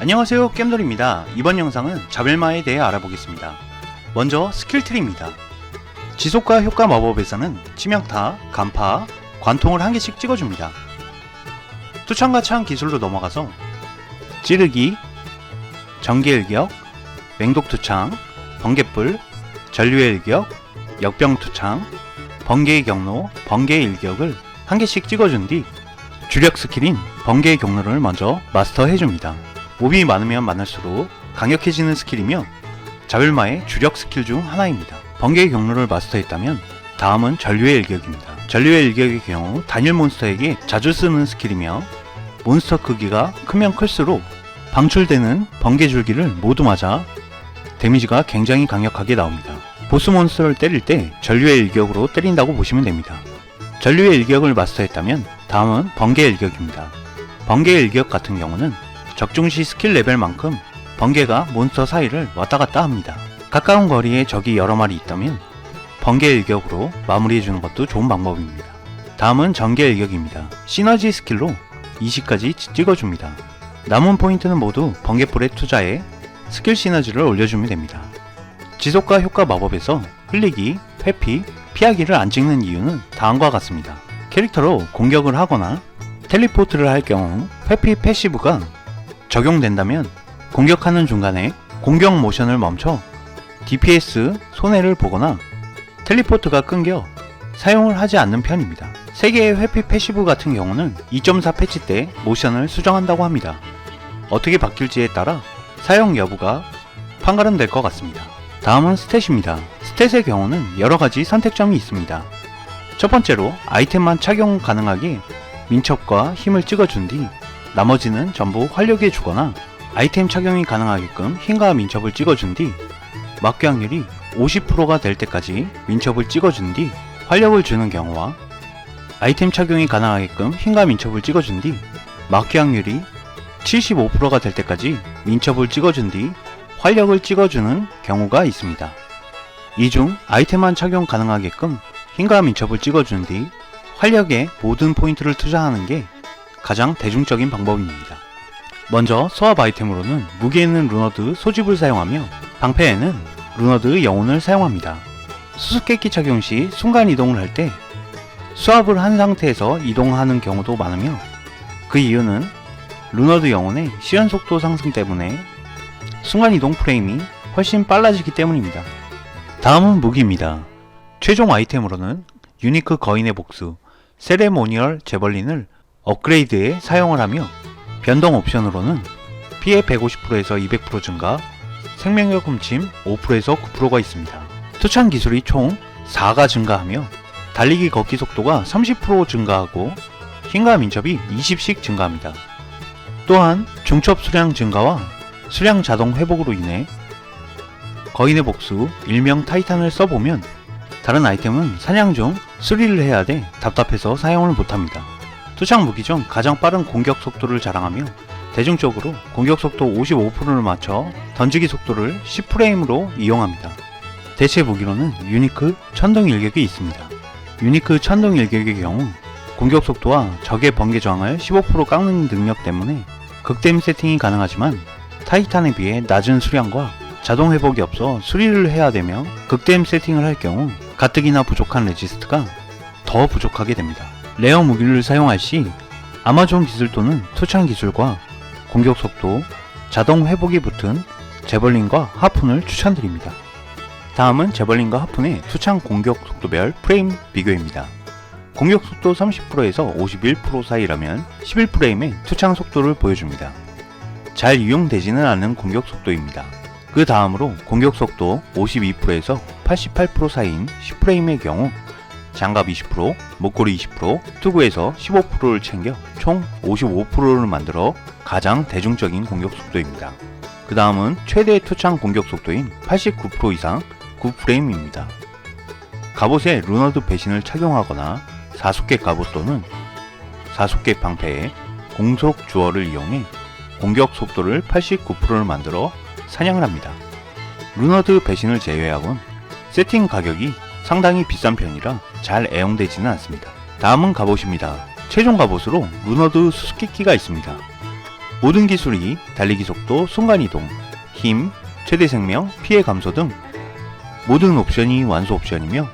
안녕하세요 겜돌입니다. 이번 영상은 자벨마에 대해 알아보겠습니다. 먼저 스킬트리입니다. 지속과 효과 마법에서는 치명타, 간파, 관통을 한 개씩 찍어줍니다. 투창과 창 기술로 넘어가서 찌르기, 전기일격, 맹독투창, 번개불, 전류의 일격, 역병투창, 번개의 경로, 번개의 일격을 한 개씩 찍어준 뒤 주력 스킬인 번개의 경로를 먼저 마스터해줍니다. 몹이 많으면 많을수록 강력해지는 스킬이며 자벨마의 주력 스킬 중 하나입니다. 번개의 경로를 마스터했다면 다음은 전류의 일격입니다. 전류의 일격의 경우 단일 몬스터에게 자주 쓰는 스킬이며 몬스터 크기가 크면 클수록 방출되는 번개 줄기를 모두 맞아 데미지가 굉장히 강력하게 나옵니다. 보스 몬스터를 때릴 때 전류의 일격으로 때린다고 보시면 됩니다. 전류의 일격을 마스터했다면 다음은 번개의 일격입니다. 번개의 일격 같은 경우는 적중시 스킬 레벨만큼 번개가 몬스터 사이를 왔다 갔다 합니다. 가까운 거리에 적이 여러 마리 있다면 번개 일격으로 마무리해주는 것도 좋은 방법입니다. 다음은 전개 일격입니다. 시너지 스킬로 20까지 찍어줍니다. 남은 포인트는 모두 번개불에 투자해 스킬 시너지를 올려주면 됩니다. 지속과 효과 마법에서 흘리기, 회피, 피하기를 안 찍는 이유는 다음과 같습니다. 캐릭터로 공격을 하거나 텔리포트를 할 경우 회피 패시브가 적용된다면 공격하는 중간에 공격 모션을 멈춰 DPS 손해를 보거나 텔리포트가 끊겨 사용을 하지 않는 편입니다. 3개의 회피 패시브 같은 경우는 2.4 패치 때 모션을 수정한다고 합니다. 어떻게 바뀔지에 따라 사용 여부가 판가름될 것 같습니다. 다음은 스탯입니다. 스탯의 경우는 여러가지 선택점이 있습니다. 첫 번째로 아이템만 착용 가능하게 민첩과 힘을 찍어준 뒤 나머지는 전부 활력에 주거나 아이템 착용이 가능하게끔 힘과 민첩을 찍어준 뒤 막기 확률이 50%가 될 때까지 민첩을 찍어준 뒤 활력을 주는 경우와 아이템 착용이 가능하게끔 힘과 민첩을 찍어준 뒤 막기 확률이 75%가 될 때까지 민첩을 찍어준 뒤 활력을 찍어주는 경우가 있습니다. 이 중 아이템만 착용 가능하게끔 힘과 민첩을 찍어준 뒤 활력에 모든 포인트를 투자하는 게 가장 대중적인 방법입니다. 먼저 소합 아이템으로는 무게 있는 루너드 소집을 사용하며 방패에는 루너드 영혼을 사용합니다. 수수께끼 착용 시 순간 이동을 할 때 수압을 한 상태에서 이동하는 경우도 많으며 그 이유는 루너드 영혼의 시연 속도 상승 때문에 순간 이동 프레임이 훨씬 빨라지기 때문입니다. 다음은 무기입니다. 최종 아이템으로는 유니크 거인의 복수, 세레모니얼 제벌린을 업그레이드에 사용을 하며 변동 옵션으로는 피해 150%에서 200% 증가, 생명력 훔침 5%에서 9%가 있습니다. 투창 기술이 총 4가 증가하며 달리기 걷기 속도가 30% 증가하고 힘과 민첩이 20씩 증가합니다. 또한 중첩 수량 증가와 수량 자동 회복으로 인해 거인의 복수, 일명 타이탄을 써보면 다른 아이템은 사냥 중 수리를 해야 돼 답답해서 사용을 못합니다. 투창 무기 중 가장 빠른 공격 속도를 자랑하며 대중적으로 공격 속도 55%를 맞춰 던지기 속도를 10프레임으로 이용합니다. 대체 무기로는 유니크 천둥 일격이 있습니다. 유니크 천둥 일격의 경우 공격 속도와 적의 번개 저항을 15% 깎는 능력 때문에 극댐 세팅이 가능하지만 타이탄에 비해 낮은 수량과 자동 회복이 없어 수리를 해야 되며 극댐 세팅을 할 경우 가뜩이나 부족한 레지스트가 더 부족하게 됩니다. 레어 무기를 사용할 시 아마존 기술 또는 투창 기술과 공격 속도, 자동 회복이 붙은 제벌린과 하푼을 추천드립니다. 다음은 제벌린과 하푼의 투창 공격 속도별 프레임 비교입니다. 공격 속도 30%에서 51% 사이라면 11프레임의 투창 속도를 보여줍니다. 잘 이용되지는 않는 공격 속도입니다. 그 다음으로 공격 속도 52%에서 88% 사이인 10프레임의 경우 장갑 20%, 목걸이 20%, 투구에서 15%를 챙겨 총 55%를 만들어 가장 대중적인 공격 속도입니다. 그 다음은 최대 투창 공격 속도인 89% 이상 9프레임입니다. 갑옷에 루너드 배신을 착용하거나 사속계 갑옷 또는 사속계 방패에 공속 주어를 이용해 공격 속도를 89%를 만들어 사냥을 합니다. 루너드 배신을 제외하곤 세팅 가격이 상당히 비싼 편이라 잘 애용되지는 않습니다. 다음은 갑옷입니다. 최종 갑옷으로 루너드 수수께끼가 있습니다. 모든 기술이 달리기 속도, 순간이동, 힘, 최대 생명, 피해 감소 등 모든 옵션이 완소 옵션이며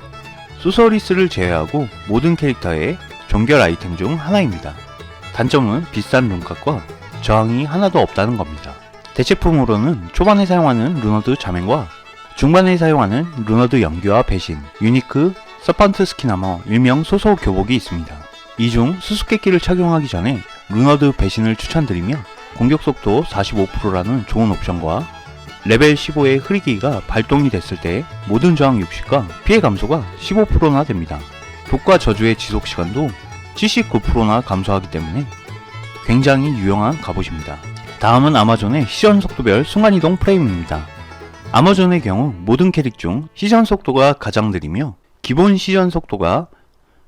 소서리스를 제외하고 모든 캐릭터의 종결 아이템 중 하나입니다. 단점은 비싼 룬값과 저항이 하나도 없다는 겁니다. 대체품으로는 초반에 사용하는 루너드 자맹과 중반에 사용하는 루너드 연기와 배신, 유니크, 서판트 스키나머, 일명 소소 교복이 있습니다. 이 중 수수께끼를 착용하기 전에 루너드 배신을 추천드리며 공격 속도 45%라는 좋은 옵션과 레벨 15의 흐리기가 발동이 됐을 때 모든 저항 60과 피해 감소가 15%나 됩니다. 독과 저주의 지속 시간도 79%나 감소하기 때문에 굉장히 유용한 갑옷입니다. 다음은 아마존의 시전 속도별 순간이동 프레임입니다. 아마존의 경우 모든 캐릭 중 시전 속도가 가장 느리며 기본 시전 속도가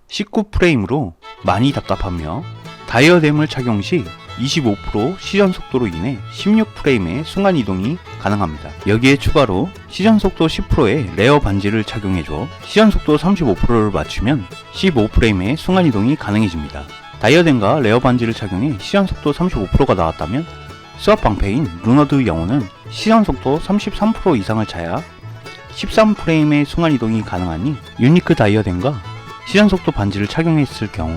19프레임으로 많이 답답하며 다이어뎀을 착용 시 25% 시전 속도로 인해 16프레임의 순간 이동이 가능합니다. 여기에 추가로 시전 속도 10%의 레어 반지를 착용해줘 시전 속도 35%를 맞추면 15프레임의 순간 이동이 가능해집니다. 다이어뎀과 레어 반지를 착용해 시전 속도 35%가 나왔다면 수압 방패인 루너드 영혼은 시전 속도 33% 이상을 차야 13프레임의 순간 이동이 가능하니 유니크 다이어뎀과 시전 속도 반지를 착용했을 경우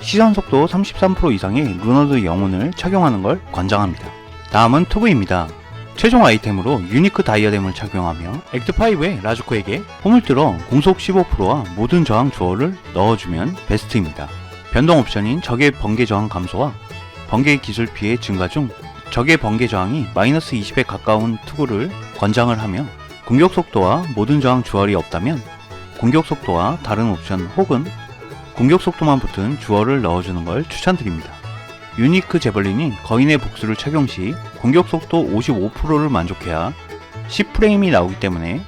시전 속도 33% 이상의 루너드 영혼을 착용하는 걸 권장합니다. 다음은 투브입니다. 최종 아이템으로 유니크 다이어뎀을 착용하며 액트5의 라주코에게 홈을 들어 공속 15%와 모든 저항 주어를 넣어주면 베스트입니다. 변동 옵션인 적의 번개 저항 감소와 번개 기술 피해 증가 중 적의 번개 저항이 마이너스 20에 가까운 투구를 권장을 하며 공격 속도와 모든 저항 주얼이 없다면 공격 속도와 다른 옵션 혹은 공격 속도만 붙은 주얼을 넣어주는 걸 추천드립니다. 유니크 제벌린이 거인의 복수를 착용 시 공격 속도 55%를 만족해야 10프레임이 나오기 때문에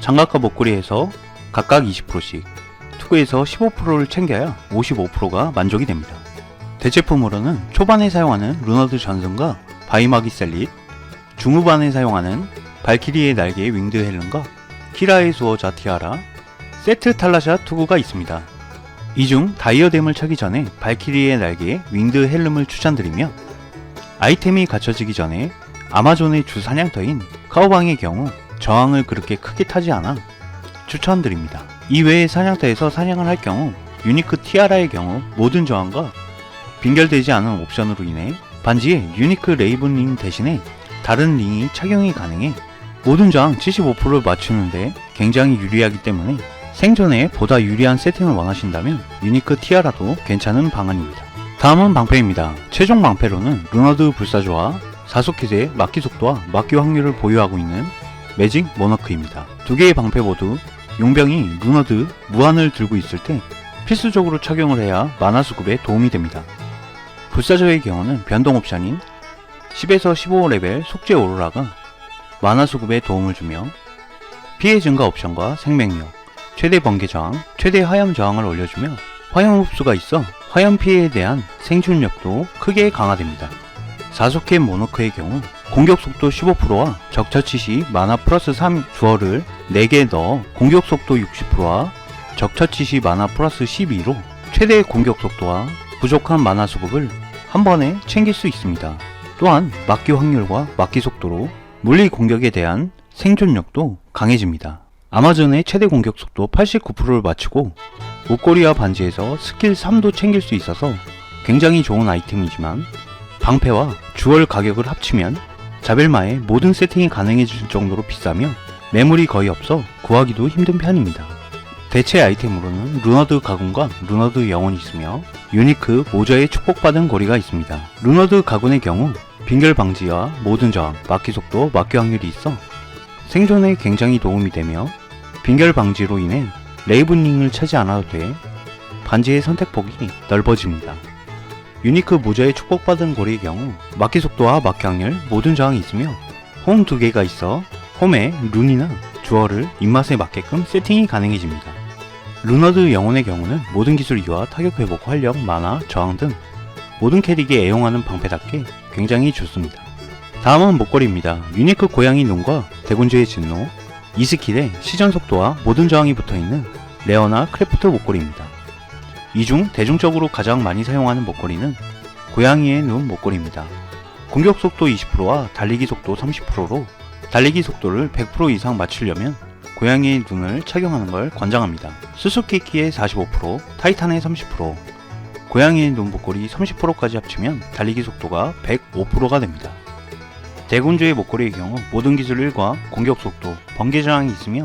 장갑과 목걸이에서 각각 20%씩, 투구에서 15%를 챙겨야 55%가 만족이 됩니다. 대체품으로는 초반에 사용하는 루너드 전승과 바이마기 셀릿, 중후반에 사용하는 발키리의 날개 윙드 헬름과 키라의 수호 자 티아라, 세트 탈라샤 투구가 있습니다. 이 중 다이어뎀을 차기 전에 발키리의 날개 윙드 헬름을 추천드리며 아이템이 갖춰지기 전에 아마존의 주 사냥터인 카오방의 경우 저항을 그렇게 크게 타지 않아 추천드립니다. 이외의 사냥터에서 사냥을 할 경우 유니크 티아라의 경우 모든 저항과 빈결되지 않은 옵션으로 인해 반지에 유니크 레이븐 링 대신에 다른 링이 착용이 가능해 모든 저항 75%를 맞추는데 굉장히 유리하기 때문에 생존에 보다 유리한 세팅을 원하신다면 유니크 티아라도 괜찮은 방안입니다. 다음은 방패입니다. 최종 방패로는 루너드 불사조와 사소켓의 막기 속도와 막기 확률을 보유하고 있는 매직 모너크입니다. 두 개의 방패 모두 용병이 루너드 무한을 들고 있을 때 필수적으로 착용을 해야 만화 수급에 도움이 됩니다. 불사조의 경우는 변동 옵션인 10에서 15레벨 속죄 오로라가 만화 수급에 도움을 주며 피해 증가 옵션과 생명력, 최대 번개 저항, 최대 화염 저항을 올려주며 화염 흡수가 있어 화염 피해에 대한 생존력도 크게 강화됩니다. 사소켓 모노크의 경우 공격 속도 15%와 적처치 시 마나 플러스 3 주어를 4개 넣어 공격 속도 60%와 적처치 시 마나 플러스 12로 최대 공격 속도와 부족한 마나 수급을 한 번에 챙길 수 있습니다. 또한 막기 확률과 막기 속도로 물리 공격에 대한 생존력도 강해집니다. 아마존의 최대 공격 속도 89%를 맞추고 목걸이와 반지에서 스킬 3도 챙길 수 있어서 굉장히 좋은 아이템이지만 방패와 주얼 가격을 합치면 자벨마의 모든 세팅이 가능해질 정도로 비싸며 매물이 거의 없어 구하기도 힘든 편입니다. 대체 아이템으로는 루너드 가군과 루너드 영혼이 있으며 유니크 모자에 축복받은 고리가 있습니다. 루너드 가군의 경우 빙결 방지와 모든 저항, 막기 속도, 막기 확률이 있어 생존에 굉장히 도움이 되며 빙결 방지로 인해 레이븐링을 차지 않아도 돼 반지의 선택폭이 넓어집니다. 유니크 모자에 축복받은 고리의 경우 막기 속도와 막기 확률 모든 저항이 있으며 홈 두 개가 있어 홈에 룬이나 주얼을 입맛에 맞게끔 세팅이 가능해집니다. 루너드 영혼의 경우는 모든 기술 이와 타격 회복, 활력, 만화, 저항 등 모든 캐릭이 애용하는 방패답게 굉장히 좋습니다. 다음은 목걸이입니다. 유니크 고양이 눈과 대군주의 진노, 이 스킬에 시전 속도와 모든 저항이 붙어있는 레어나 크래프트 목걸이입니다. 이 중 대중적으로 가장 많이 사용하는 목걸이는 고양이의 눈 목걸이입니다. 공격 속도 20%와 달리기 속도 30%로 달리기 속도를 100% 이상 맞추려면 고양이의 눈을 착용하는 걸 권장합니다. 수수께끼의 45%, 타이탄의 30%, 고양이의 눈 목걸이 30%까지 합치면 달리기 속도가 105%가 됩니다. 대군주의 목걸이의 경우 모든 기술 1과 공격 속도, 번개 저항이 있으며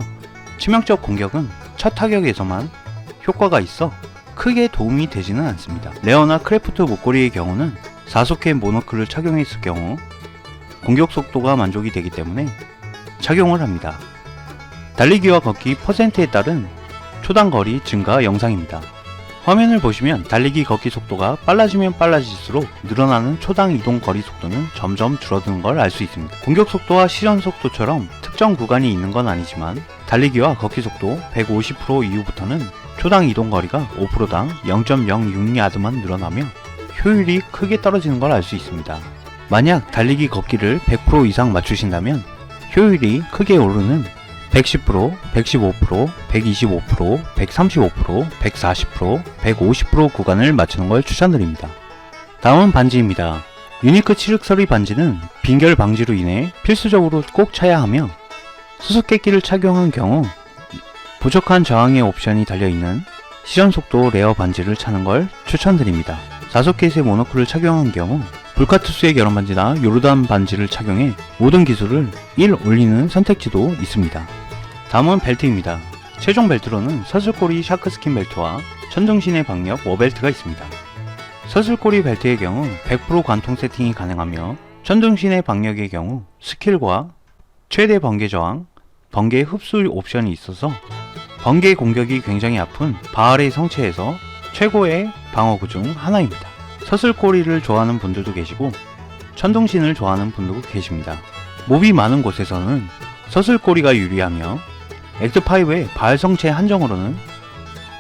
치명적 공격은 첫 타격에서만 효과가 있어 크게 도움이 되지는 않습니다. 레어나 크래프트 목걸이의 경우는 4속의 모노클을 착용했을 경우 공격 속도가 만족이 되기 때문에 착용을 합니다. 달리기와 걷기 퍼센트에 따른 초단거리 증가 영상입니다. 화면을 보시면 달리기 걷기 속도가 빨라지면 빨라질수록 늘어나는 초당 이동 거리 속도는 점점 줄어드는 걸 알 수 있습니다. 공격 속도와 시전 속도처럼 특정 구간이 있는 건 아니지만 달리기와 걷기 속도 150% 이후부터는 초당 이동 거리가 5%당 0.06야드만 늘어나며 효율이 크게 떨어지는 걸 알 수 있습니다. 만약 달리기 걷기를 100% 이상 맞추신다면 효율이 크게 오르는 110%, 115%, 125%, 135%, 140%, 150% 구간을 맞추는 걸 추천드립니다. 다음은 반지입니다. 유니크 칠흑서리 반지는 빈결 방지로 인해 필수적으로 꼭 차야 하며 수수께끼를 착용한 경우 부족한 저항의 옵션이 달려있는 시전 속도 레어 반지를 차는 걸 추천드립니다. 4소켓의 모노클을 착용한 경우 불카투스의 결혼 반지나 요르단 반지를 착용해 모든 기술을 1 올리는 선택지도 있습니다. 다음은 벨트입니다. 최종 벨트로는 서슬꼬리 샤크스킨 벨트와 천둥신의 방역 워벨트가 있습니다. 서슬꼬리 벨트의 경우 100% 관통 세팅이 가능하며 천둥신의 방역의 경우 스킬과 최대 번개 저항, 번개 흡수 옵션이 있어서 번개 공격이 굉장히 아픈 바알의 성체에서 최고의 방어구 중 하나입니다. 서슬꼬리를 좋아하는 분들도 계시고 천둥신을 좋아하는 분들도 계십니다. 몹이 많은 곳에서는 서슬꼬리가 유리하며 엑스5의 바알 성체 한정으로는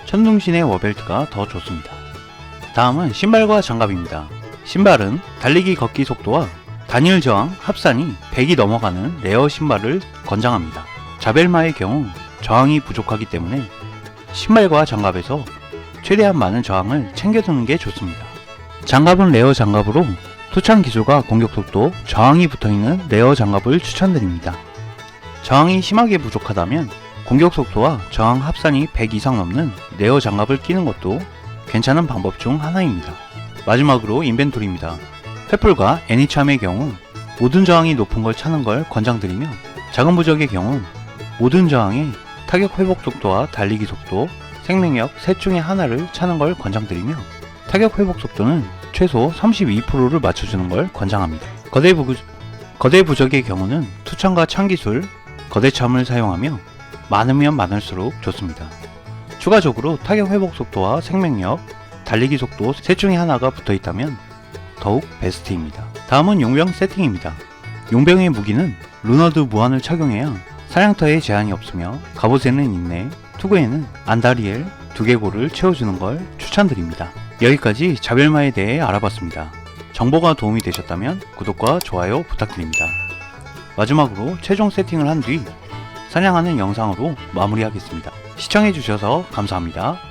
천둥신의 워벨트가 더 좋습니다. 다음은 신발과 장갑입니다. 신발은 달리기 걷기 속도와 단일 저항 합산이 100이 넘어가는 레어 신발을 권장합니다. 자벨마의 경우 저항이 부족하기 때문에 신발과 장갑에서 최대한 많은 저항을 챙겨두는 게 좋습니다. 장갑은 레어 장갑으로 투창 기술과 공격 속도, 저항이 붙어있는 레어 장갑을 추천드립니다. 저항이 심하게 부족하다면 공격 속도와 저항 합산이 100 이상 넘는 레어 장갑을 끼는 것도 괜찮은 방법 중 하나입니다. 마지막으로 인벤토리입니다. 페플과 애니참의 경우 모든 저항이 높은 걸 차는 걸 권장드리며 작은 부적의 경우 모든 저항의 타격 회복 속도와 달리기 속도, 생명력 셋 중에 하나를 차는 걸 권장드리며 타격 회복 속도는 최소 32%를 맞춰주는 걸 권장합니다. 거대, 부, 거대 부적의 경우는 투창과 창기술, 거대참을 사용하며 많으면 많을수록 좋습니다. 추가적으로 타격 회복 속도와 생명력, 달리기 속도 셋 중에 하나가 붙어 있다면 더욱 베스트입니다. 다음은 용병 세팅입니다. 용병의 무기는 루너드 무한을 착용해야 사냥터에 제한이 없으며 갑옷에는 인내, 투구에는 안다리엘, 두개골을 채워주는 걸 추천드립니다. 여기까지 자벨마에 대해 알아봤습니다. 정보가 도움이 되셨다면 구독과 좋아요 부탁드립니다. 마지막으로 최종 세팅을 한 뒤 사냥하는 영상으로 마무리하겠습니다. 시청해주셔서 감사합니다.